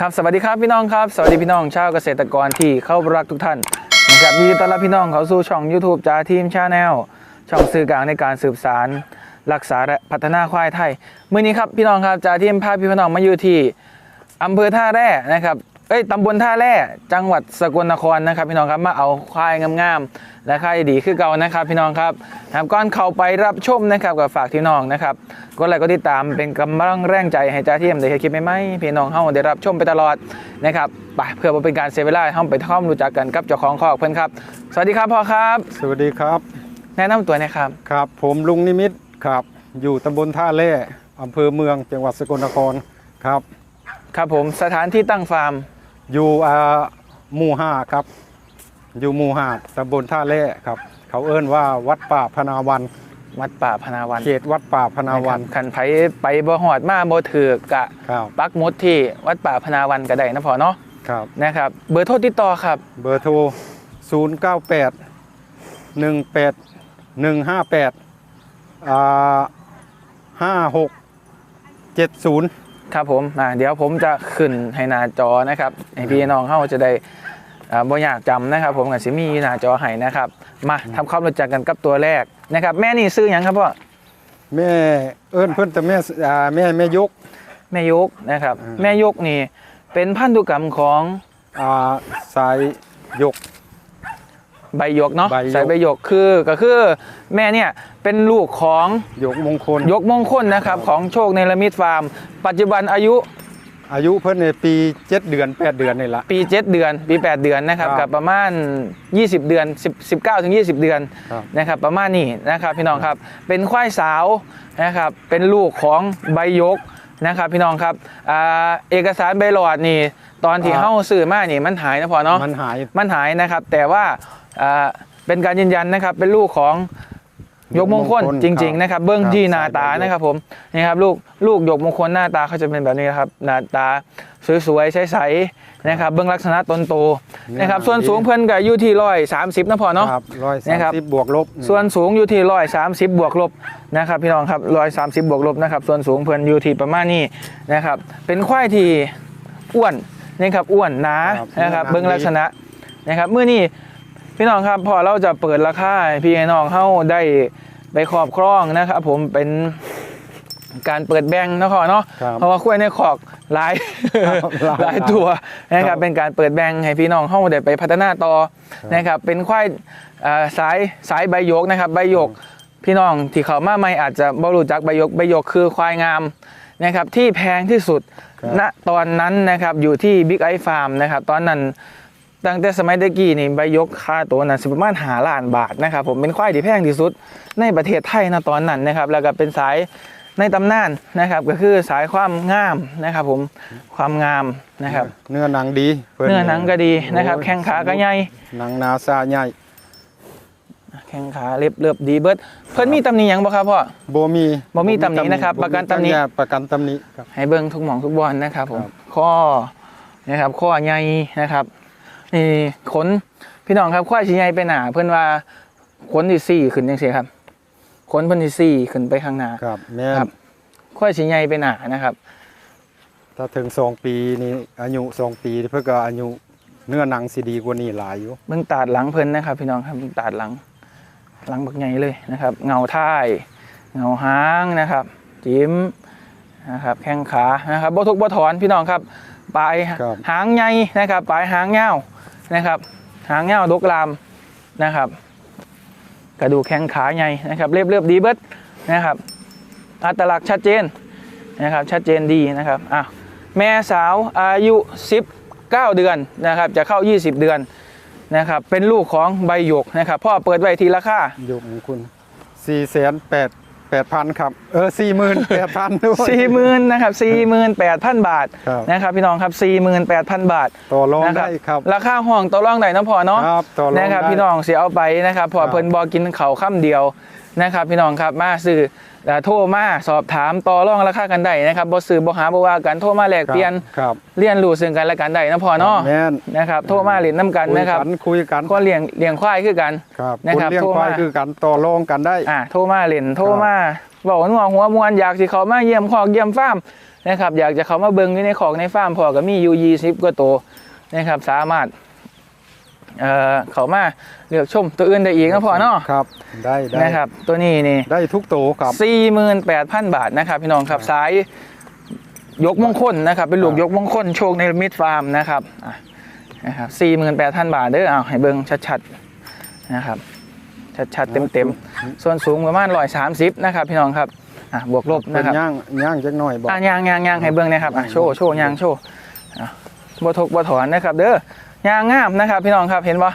ครับสวัสดีครับพี่น้องครับสวัสดีพี่น้องชาวเกษตรกรที่เข้ารักทุกท่านนะครับยินดีต้อนรับพี่น้องเข้าสู่ช่อง YouTube จาทีมชาแนลช่องสื่อกลางในการสืบสารรักษาและพัฒนาควายไทยเมื่อนี้ครับพี่น้องครับจาทีมพาพี่น้องมาอยู่ที่อำเภอท่าแร่นะครับ เอ้ยตำบลท่าแร่จังหวัดสกลนครนะครับพี่น้องครับมาเอาควายงามๆและควายดีคือเก่านะครับพี่น้องครับนะครับก่อนเข้าไปรับชมนะครับกับฝากพี่น้องนะครับกดไลค์กดติดตามเป็นกำลังแรงใจให้จ้าทีมได้เฮ็ดคลิปใหม่ๆพี่น้องเฮาได้รับชมไปตลอดนะครับไปเพื่อบ่เป็นการเสียเวลาเฮาไปทำความรู้จักกันกับเจ้าของคอกเพิ่นครับ สวัสดีครับพ่อครับ สวัสดีครับ แนะนำตัวหนะครับครับ ผมลุงนิมิตรครับ อยู่ตำบลท่าแร่อำเภอเมืองจังหวัดสกลนครครับ ครับผมสถานที่ตั้งฟาร์ม อยู่อ่าหมู่ห้าครับ อยู่หมู่ห้าตำบลท่าแร่ครับ เขาเอิ้นว่าวัดป่าพนาวัน วัดป่าพนาวันเขตวัดป่าพนาวันะครับคันไผไปบ่ฮอดมาบ่ถือกกะครับปักหมุดที่วัดป่าพนาวันก็ได้นะพ่อเนาะครับนะครับ เบอร์โทรติดต่อครับ เบอร์โทร 0 9 8 1 8 1 5 8อ่า5 6 7 0 ครับผมอ่าเดี๋ยวผมจะขึ้นให้หน้าจอนะครับให้พี่น้องเฮาจะได้อ่าบ่อยากจำนะครับ ผมกับสิมีหน้าจอให้นะครับ มาทำความรู้จักกันกับตัวแรกนะครับ แม่นี่ซื้อหยังครับพ่อแม่เอิ้นเพิ่นแต่แม่อ่าแม่แม่ยกแม่ยกนะครับอืมแม่ยกนี่เป็นพันธุกรรมของอ่าสายยก ใบหยกเนาะใบหยก สายใบหยกคือก็คือแม่เนี่ยเป็นลูกของยกมงคลยกมงคลนะครับของโชคเนรมิตฟาร์ม ปัจจุบันอายุอายุเพิ่นในปี 7 เดือน 8 เดือนนี่ละ ปี 7 เดือน ปี 8 เดือนนะครับครับกับประมาณ 20 เดือน10 19ถึง20 เดือนครับ นะครับประมาณนี้นะครับพี่น้องครับเป็นควายสาวนะครับเป็นลูกของใบหยกนะครับพี่น้องครับอ่าเอกสารใบหลอดนี่ตอนที่อ่าเข้าสื่อมานี่มันหายนะพอเนาะ มันหาย มันหายนะครับแต่ว่าอ่า เป็นการยืนยันนะครับ เป็นลูกของยกมงคลยกมงคลจริง ๆ นะครับ เบื้องครับที่หน้าตาสายใบหยกนะครับ ผมนี่ครับลูกลูกยกมงคลหน้าตาเขาจะเป็นแบบนี้นะครับหน้าตาสวยๆใสๆนะครับ เบื้องลักษณะตนโตนะครับ ส่วนสูงเพื่อนก็อยู่ที่ร้อยสามสิบนะพอเนาะครับร้อยนะสามครับสิบบวกลบ ส่วนสูงอยู่ที่ร้อยสามสิบบวกลบนะครับ พี่น้องครับร้อยสามสิบบวกลบนะครับ ส่วนสูงเพื่อนอยู่ที่ประมาณนี้นะครับ เป็นควายที่อ้วนนะครับอ้วนหนานะครับ เบื้องลักษณะนะครับเมื่อนี้ พี่น้องครับพอเราจะเปิดราคาให้พี่น้องเข้าได้ไปครอบครองนะครับผมเป็นการเปิดแบงค์นะพ่อเนาะครับเพราะว่าคุ้ยในขอกหลายหลายหลายตัวนะคครัรับบเป็นการเปิดแบงค์ให้พี่น้องเข้าได้ไปพัฒนาต่อนะครับเป็นควายเอ่อสายสายใบหยกนะครับใบหยกพี่น้องที่เขามาใหม่อาจจะบ่รู้จักใบหยกใบหยกคือควายงามนะครับที่แพงที่สุดครับณตอนนั้นนะครับอยู่ที่บิ๊กไอฟาร์มนะครับตอนนั้น ตั้งแต่สมัยเด็กกี้นี่ใบหยกค่าตัวนั้นสิประมาณหาล้านบาทนะครับผมเป็นควายที่แพงที่สุดในประเทศไทยนะตอนนั้นนะครับ แล้วก็เป็นสายในตำนานนะครับ ก็คือสายความงามนะครับผมความงามนะครับเนื้อหนังดีพิ่เนื้อหนังก็ดีนะครับโอ้ยแข้งขาก็ใหญ่หนังนาซาใหญ่แข้งขาเล็บเลือบดีเบิดเพิ่นมีตำหนิหยังบ่ครับพ่อบ่มีบ่มีตำหนินะครับ ประกันตำหนิประกันตำหนิครับให้เบิ่งทุกหมองทุกบอลนะครับผมครับข้อนะครับข้อใหญ่นะครับ นี่ขนพี่น้องครับควายสิใหญ่ไปหนาเพิ่นว่าขนที่สี่ขึ้นจังซี่ครับขนเพิ่นที่สี่ขึ้นไปข้างหน้าครับแม่ครับควายสิใหญ่ไปหนานะครับ ถ้าถึงสองปีนี่อายุสองปีเพื่อก็อายุเนื้อหนังสิดีกว่านี้หลายอยู่เบิ่งตาดหลังเพิ่นนะครับ พี่น้องครับเบิ่งตาดหลัง หลังบักใหญ่เลยนะครับ เงาท้าย เงาหางนะครับ จิ้มนะครับแข้งขานะครับบ่ทุกบ่ถอนพี่น้องครับปลายครับหางใหญ่นะครับปลายหางยาว นะครับ หางยาดกลามนะครับ กระดูกแข้งขาใหญ่นะครับ เรียบเรียบดีเบิดนะครับอัตลักษณ์ชัดเจนนะครับชัดเจนดีนะครับอะแม่สาวอายุ 19 เดือนนะครับ จะเข้า 20 เดือนนะครับ เป็นลูกของใบหยกนะครับพ่อเปิดไว้ทีราคาหยกของคุณสี่แสนแปด แปดพันครับ เออสี่หมื่นแปดพันด้วย สี่หมื่นนะครับสี่หมื่นแปดพันบาทครับ นะครับพี่น้องครับสี่หมื่นแปดพันบาทต่อรองนะได้ครับ ราคาห้องต่อรองได้นะพอเนาะครับต่อรองนะครับได้พี่น้องเสียเอาไปนะครับพอครับ เพิ่นบอกินเขาวค่ำเดียว นะครับพี่น้องครับมาซื้อเอ่อโทรมาสอบถามต่อรองราคากันได้นะครับบ่ซื้อบ่หาบ่ว่ากันโทรมาแลกครับเปลี่ยนครับเรียนรู้ซึ่งกันและกันได้นะพอเนาะแม่นนะครับโทรมาเรียนน้กันคุยนะครับกันคุยกันก็เลี้ยงเลี้ยงควายคือกันครับนะคุณครับเลี้ยงโทรควายมาคือกันต่อรองกันได้อ่าโทรมาเล่นโทรมาบอกว่าหัวหัวมวนอยากสิเขามาเยี่ยมคอกเยี่ยมฟาร์มนะครับอยากจะเข้ามาเบิ่งอยู่ในของในฟาร์มพอก็มีอยู่20กว่าตัวนะครับสามารถ เอ่อเข้ามาเลือกชมตัวอื่นได้อีกนะพ่อเนาะครับ ได้ได้นะครับ ตัวนี้นี่ได้ทุกตัวครับ48,000บาทนะครับ พี่น้องครับสายยกมงคลนะครับ เป็นลูกครับยกมงคลโชคในมิดฟาร์มนะครับอะนะครับ48,000บาทเด้อเอาให้เบิ่งชัดๆนะครับ ชัดๆเต็มๆ ส่วนสูงประมาณ130นะครับ พี่น้องครับอะบวกลบเป็นะนครับย่างย่างจักหน่อยบอกอะยางยางยางให้เบิ่งนะครับอะโชว์โชว์ยางโชว์อะบ่ทกบ่ถอนนะครับ เด้อ ยางงามนะครับ พี่น้องครับเห็นบ่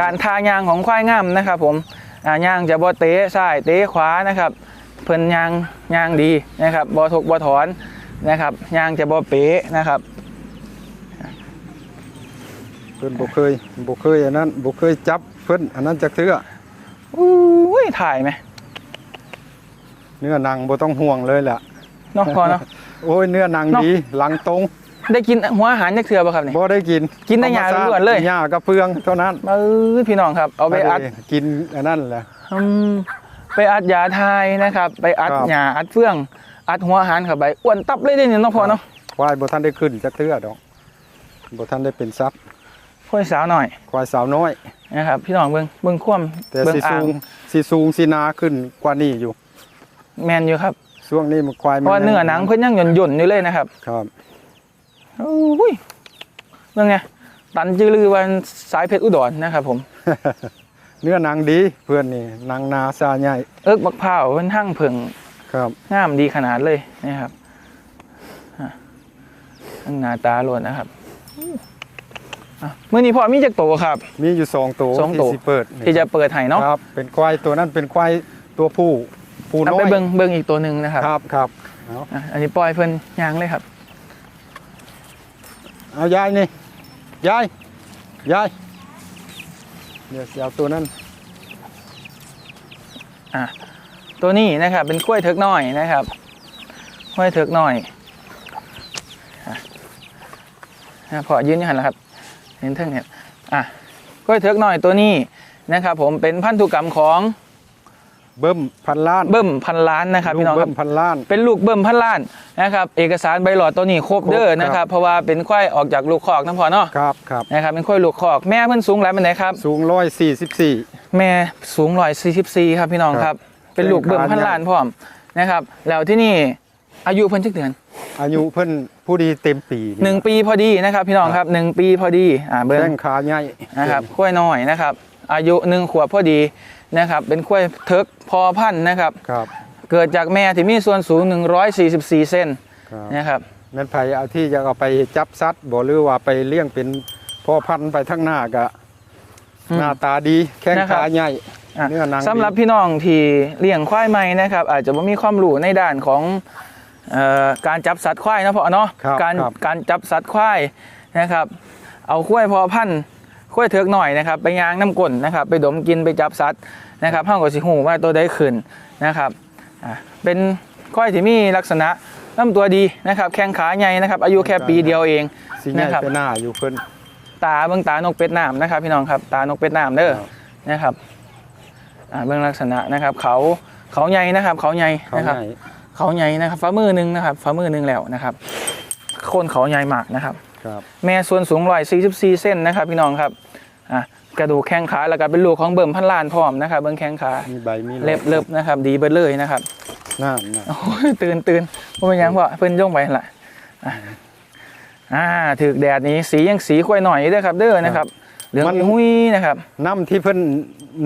การทายางของควายงามนะครับ ผมอะยางจะบ่เตะซ้ายเตะขวานะครับ เพิ่นยางยางดีนะครับบ่ทกบ่ถอนนะครับยางจะบ่เป๊ะนะครับเพิ่นบ่เคยบ่เคยอันนั้นบ่เคยจับเพิ่นอันนั้นจักเทื่ออุ้ยถ่ายไหมเนื้อหนังบ่ต้องห่วงเลยแหละเนาะพอเนาะโอ้ยเนื้อหนังเนาะดีหลังตรง ได้กินหัวอาหารจักเทื่อบ่ครับนี่บ่ได้กินกินได้หญ้าธรรมชติล้วนๆเลย หญ้ากับเพืองเท่านั้นเอ้ยพี่น้องครับ เอาไปอัดม่กินอันนั้นแหละ อืมไปอัดยาทายนะครับ ไปอัดครับ หญ้าอัดเฟื่อง อัดหัวอาหารเข้าไปอ้วนตับเลยเด้เนี่ยเนาะพอเนาะควายบ่ทันได้ขึ้นจักเทื่อดอกบ่ทันได้เป็นทรัพย์ค่อยสาวหน่อยควายสาวน้อย นะครับ พี่น้องเบิ่งเบิ่งคว่แต่ำเบิ่งสิอ่าสูงงสิสูงสิหนาขึ้นกว่านี้อยู่ แมนอยู่ครับช่วงนี้มันควายเพมันราะว่าเนื้อหนังเพิ่นยังหย่นหย่นๆอยู่เลยนะครับ ครับ โอ้ยเรื่องไงตันจือลือวันสายเพชรอุดรนะครับผม เนื้อหนังดีเพื่อนนี่หนังนาซาใหญ่เอิกบักพร้าวเพิ่นหั่งเผิงครับงามดีขนาดเลยนะครับอะทั้งหน้าตาโลดนะครับอะมื้อนี้พ่อมีจักโตครับ มีอยู่สองตัวสองตัวที่สิเปิดนี่ที่จะเปิดให้เนาะครับเป็นควายตัวนั้นเป็นควายตัวผู้ผู้เอาน้อไปยเบิ่งเบิ่งอีกตัวหนึ่งนะครับครับครับเอาอะอันนี้ปล่อยเพิ่นยางเลยครับ เอายายนี่ยายยายเดี๋ยวเอาตัวนั้นอะตัวนี้นะครับ เป็นกล้วยเถิกน้อยนะครับกล้วยเถิกน้อยอะพอยืนยังหันแล้วครับเห็นเทิงเนี่ยอะกล้วยเถิกน้อยตัวนี้นะครับ ผมเป็นพันธุกรรมของ เบิ้มพันล้านเบิ่มพันล้านนะครับพี่น้องคเบิ้รับมพันล้าน เป็นลูกเบิ่มพันล้านนะครับเอกสารใบหลอดตัวนี้ครบเด้อครบครับนะครับเพราะว่าเป็นควายออกจากลูกคอกนะพอเนาะครับครับนะครับเป็นควายลูกคอกแม่เพิ่นสูงหลายปานไหนครับสูงร้อยสี่สิบสี่แม่สูงร้อยสี่สิบสี่ครับพี่น้องคครัรับบเป็นลูกแข้งขาเบิ่มพันล้านพร้อมนะครับแล้วที่นี่อายุเพิ่นจักเดือน อายุเพิ่นผู้ดีเต็มปีหนึ่งปีพอดีนะครับพี่น้องครับหนึ่งปีพอดีอ่าเบิ่งแข้งขาใหญ่นะครับข้วยน้อยนะครับ อายุหนึ่งขวบพอดี นะครับ เป็นข้วยเทิกพอพันธุ์นะครับ ครับเกิดจากแม่ที่มีส่วนสูง 144 เซนครับนะครับ แม่นไผเอาที่จะเอาไปจับซัดบ่หรือว่าไปเลี้ยงเป็นพ่อพันธุ์ไปทั้งหน้าก็อืมหน้าตาดีแข้งนะครับ ขาใหญ่อะเนื้อหนังสำหรับพี่น้องที่เลี้ยงควายใหม่นะครับ อาจจะไม่มีความรู้ในด้านของเออการจับสัตว์ควายนะพ่อเนาะครับการครับ การจับสัตว์ควายนะครับ เอาควายพอพันธุ์ควายเถิกหน่อยนะครับ ไปยางน้ำก้นนะครับ ไปดมกินไปจับสัตว์ นะครับห้องก็สิหูว่าตัวได้ขึ้นนะครับอะเป็นควายที่มีลักษณะลำตัวดีนะครับ แข้งขาใหญ่นะครับ อายุแค่ปีเดียวเองสีใหญ่นะครับไปหน้าอยู่เพิ่น ตาเบื้องตานกเป็ดน้ำนะครับ พี่น้องครับตานกเป็ดน้ำเด้อครับ นะครับอ่าเบื้องลักษณะนะครับ เขาเขาใหญ่นะครับ เขาใหญ่เขานะครับ ใหญ่เขาใหญ่นะครับฝ่ามือหนึ่งนะครับฝ่ามือหนึ่งแล้วนะครับโคนเขาใหญ่มากนะครับ ครับ แม่ส่วนสูงร้อยสี่สิบสี่เส้นนะครับ พี่น้องครับอะ กระดูกแข้งขาแล้วก็เป็นลูกของเบิ่มพันล้านพร้อมนะครับเบื้องแข้งขามีใบมีหอเล็บเล็บนะครับ ดีเบิดเลยนะครับน่าน่ะโอ้ยตื่นตื่นว่าเป็นหยังพ่อเพิ่นย่องไปหั่นละอะอ่าถือแดดนี้สียังสีค่อยหน่อยเด้อครับเด้อนะครับเหลืองหุ้ยนะครับน้ำที่เพิ่น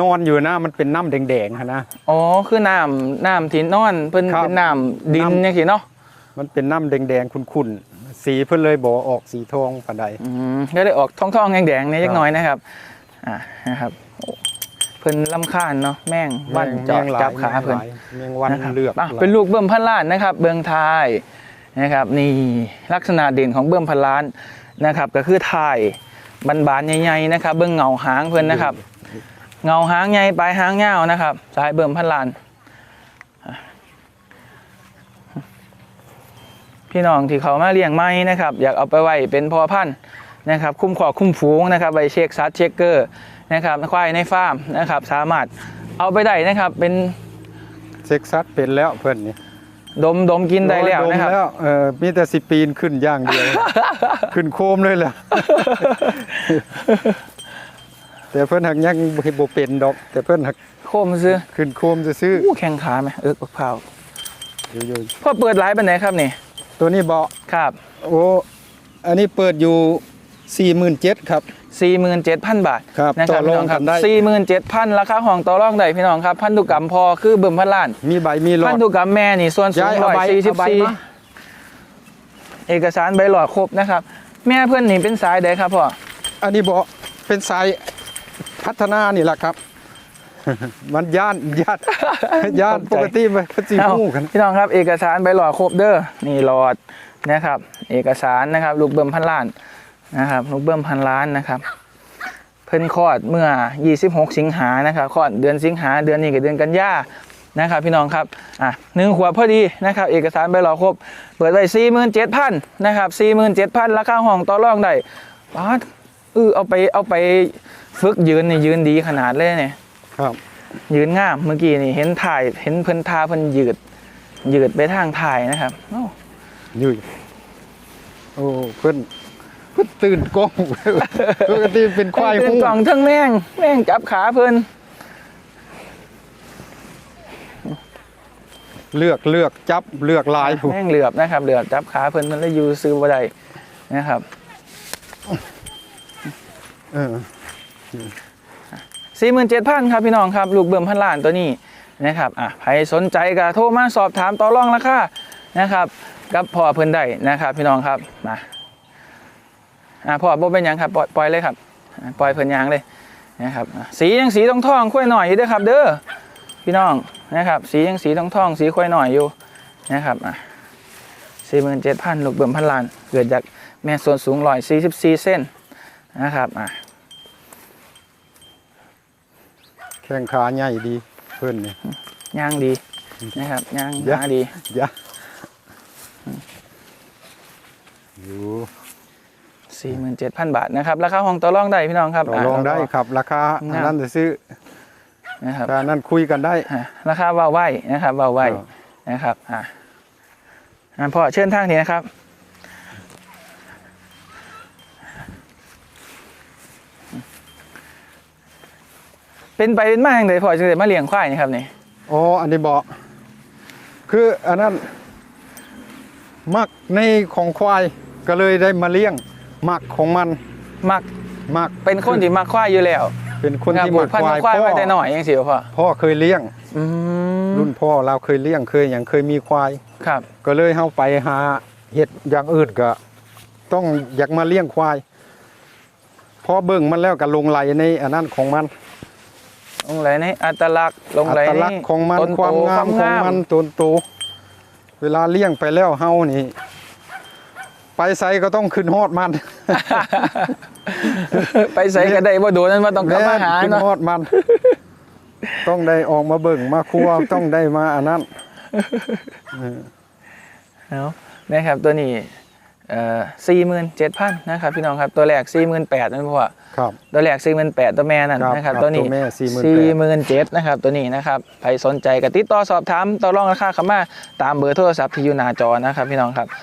นอนอยู่นะมันเป็นน้ำแดงๆหั่นนะอ๋อคือน้ำน้ำที่นอนเพิ่นครับเป็นน้ำดินน้ำจังซี่เนาะมันเป็นน้ำแดงๆขุ่นๆสีเพิ่นเลยบ่ออกสีทองปานใดอืมก็ได้ออกท้องๆแดงๆเนี่ยครัจับกหน่อยนะครับ อ่านะครับโอ้เพิ่นลำคาญเนาะแม่งวันเจอดแมงหลยจับขาเพิ่นแมงวันนะครับเลือกอะเป็นลูกเบิ่มพันล้านนะครับ เบืองทายนะครับนี่ลักษณะเด่นของเบิ่มพันล้านนะครับ ก็คือทายบานๆใหญ่ๆนะครับ เบิ่งเงาหางเพิ่นนะครับ เงาหางใหญ่ปลายหางยาวนะครับสายเบิ่มพันล้านอะพี่น้องที่เขามาเลี้ยงไม้นะครับ อยากเอาไปไว้เป็นพ่อพันธุ์ นะครับคุ้มขอคุ้มฝูงนะครับไว้เช็คซัดเช็คเกอร์นะครับควายในฟาร์มนะครับสามารถเอาไปได้นะครับเป็นเซ็กซัสเป็นแล้วเพิ่นนี่ดมดมกินได้แล้วโดยนะครับแล้วเออมีแต่สิปีนขึ้นอย่างเดียว ขึ้นโคมเลยแหละแต่เพิ่นหักยังบ่เป็นดอก แต่เพิ่นหักโคมซื้อขึ้นโคมซื่ออู้แข่งขาไหมเอิกบักพร้าวๆอยู่พ่อเปิดไลฟ์เป็นไหนครับนี่ๆตัวนี้เบาะครับ โอ้อันนี้เปิดอยู่ 47,000ครับ 47,000 บาทครับนะคต่รัอบรพี่องน้องคกัรับนได้ 47,000 ราคาห้องต่อรองได้พี่น้องครับ พันธุกรรมพอคือเบิ่มพันล้าน มีใบมีหลอพัดนธุกรรมแม่นี่ส่วนสูย้างยเอาใบเอาใบมา144เอกสารใบหลอดครบนะครับ แม่เพื่อนนี่เป็นสายใดครับพ่อ อันนี้เบาะเป็นสายพัฒนานี่แหละครับ มันย่านย่านย่านปกติมันก็สิเอ้าฮู้กันพี่น้องครับ เอกสารใบหลอดครบเด้อ นี่หลอดนะครับ เอกสารนะครับ ลูกเบิ่มพันล้าน นะครับลูกเบิ่มพันล้านนะครับ เพิ่นคลอดเมื่อ 26 สิงหานะครับคลอดเดือนสิงหาเดือนนี้กับเดือนกันยานะครับพี่น้องครับอะหนึ่งขวบพอดีนะครับ เอกสารใบหลอดครบ เปิดไว้47,000นะครับ47,000ราคาห้องต่อรองได้ป๊าดเออเอาไปเอาไปฝึกยืนนี่ยืนดีขนาดเลยเนี่ยครับ ยืนงามเมื่อกี้นี่เห็นถ่ายเห็นเพิ่นทาเพิ่นยืด ยืดไปทางถ่ายนะครับโอ้อยู่โอ้เพิ่น เพิ่นตื่นกล้องปกติเป็นควายเพิ่นฮู้กล่องทั้งแม่ง แม่งจับขาเพิ่นเลือกเลือกจับเลือกลายผู้แม่งเหลือบนะครับ เหลือบจับขาเพิ่นมันเลยอยู่ซื้อบ่ได้นะครับเออ47,000ครับพี่น้องครับ ลูกเบิ่มพันล้านตัวนี้นะครับอะใครสนใจก็โทรมาสอบถามต่อรองราคานะครับ กับพ่อเพิ่นได้นะครับ พี่น้องครับมาอะ พ่อบ่เป็นหยังครับปล่อยปล่อยเลยครับอะปล่อยเพิ่นยางเลยนะครับอะสียังสีทองทองๆค่อยหน่อยอยู่เด้อครับ เด้อพี่น้องนะครับ สียังสีทองทองๆสีค่อยหน่อยอยู่นะครับอะ47,000ลูกเบิ่มพันล้านเกิดจากแม่ส่วนสูง144เส้นนะครับอะแข้งขาใหญ่ดีเพิ่นนี่ย่างดีนะครับย่างย่างหาดียะอยู่ 47,000บาทนะครับ ราคาห้องต่อรองได้พี่น้องครับต่อรองได้ครับ ราคาอันนั้นจะซื้อนะครับราคานั้นคุยกันได้อะราคาเบาไหวนะครับเบาไหวครับนะครับอะอะพ่อเชิญทางนี้นะครับเป็นไปเป็นมาอย่างไรพ่อจึงได้มาเลี้ยงควายนี่ครับนี่อ๋ออันนี้บอกคืออันนั้นมักในของควายก็เลยได้มาเลี้ยง มักของมันมักมักเป็นคนที่มักควายอยู่แล้ว เป็นคนรับที่ผูมักกพันควากับยควายพ่อมาแต่น้อยยังสิพ่อพ่อเคยเลี้ยงอืมรุ่นพ่อเราเคยเลี้ยงเคยอย่างเคยมีควายครับ ก็เลยเฮาไปหาเห็ดอย่างอื่นก็ ต้องอยากมาเลี้ยงควายพอเบิ่งมันแล้วก็ลงไหลในอันนั้นของมันลงไหลในอัตลักษณ์ลงอัไหลตในลักษณ์ของมันต้นความโตงามของมันต้นโตเวลาเลี้ยงไปแล้วเฮานี่ ไปไสก็ต้องขึ้นฮอดมัน ไปใส่กระไดบ่โดนนั่นว่าต้องกลับมาหาขึ้นเนาะฮอดมัน ต้องได้ออกมาเบิ่งมาครัวต้องได้มาอันนั้นเออเอานะครับตัวนี้เอ่อสี่หมื่นเจ็ดพันนะครับพี่น้องครับตัวแรกสี่หมื่นแปดนั่นเพราะว่าครับ ตัวแรกสี่หมื่นแปดตัวแม่นั่นครับนะครับครับตัวนี้ตัวแม่48,000สี่หมื่นเจ็ดนะครับตัวนี้นะครับใครสนใจก็ติดต่อสอบถามต่อรองราคาเข้ามาตามเบอร์โทรศัพท์ที่อยู่หน้าจอนะครับพี่น้องครับอะ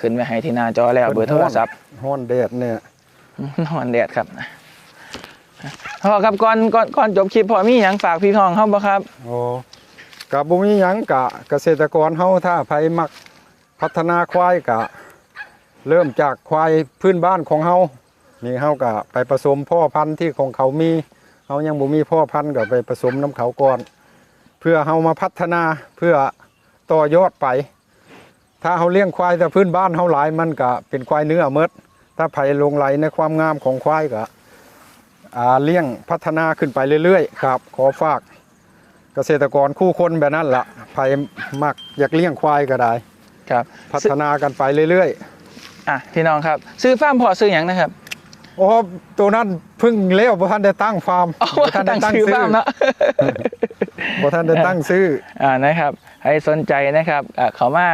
ขึ้นไว้ให้ที่หน้าจอแล้วเบอร์โทรศัพท์ฮ้อนแดดเนี่ยนอนแดดครับพ่อครับก่อนก่อนก่อนจบคลิปพ่อมีอย่างฝากพี่น้องเขาบ่ครับโอ้กับบุมีหยังกะเกษตรกรเฮาถ้าไผมักพัฒนาควายกะ เริ่มจากควายพื้นบ้านของเฮานี่เฮากะไปผสมพ่อพันธุ์ที่ของเขามีเฮายังบ่มีพ่อพันธุ์ก็ไปผสมน้ำเขาก่อน เพื่อเฮามาพัฒนาเพื่อต่อยอดไป ถ้าเฮาเลี้ยงควายแต่พื้นบ้านเฮาหลายมันก็เป็นควายเนื้อเมดถ้าไผลงไหลในความงามของควายก็อ่าเลี้ยงพัฒนาขึ้นไปเรื่อยๆ ครับ ขอฝากเกษตรกรคู่คนแบบนั้นละ่ะไผมักอยากเลี้ยงควายก็ได้ครับ พัฒนากันไปเรื่อยอะพี่น้องครับ ซื้อฟาร์มพ่อซื้ออย่างนะครับๆ โอ้ตัวนั้นเพิ่งเลี้ยวบ่ทันได้ตั้งฟาร์มอ๋อบ่ทันได้ตั้งชื่อฟาร์มเนาะบ่ทันได้ตั้งซื้ออ่านะครับใครสนใจนะครับอ่าเขามา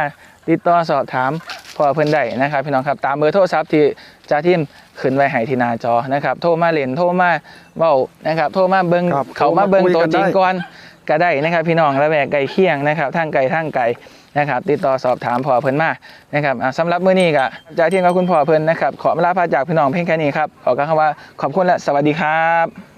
ติดต่อสอบถามพ่อเพิ่นได้นะครับ พี่น้องครับตามเบอร์โทรศัพท์ที่จ่าทิมขึ้นไว้ให้ที่หน้าจอนะครับโทรมาเล่นโทรมาเว้านะครับ โทรมาเบิ่งครับเขามาเบิ่งโทรมาคุยตัวกันจริงได้ก่อนก็ได้นะครับ พี่น้องระแวกไก่เคียงนะครับทางไก่ทางไก่ นะครับ ติดต่อสอบถามพ่อเพิ่นมานะครับสำหรับมื้อนี้ก็จะทีมกับคุณพ่อเพิ่นนะครับ ขอเวลาพาจากพี่น้องเพียงแค่นี้ครับขอกล่าวคำว่าขอบคุณและสวัสดีครับ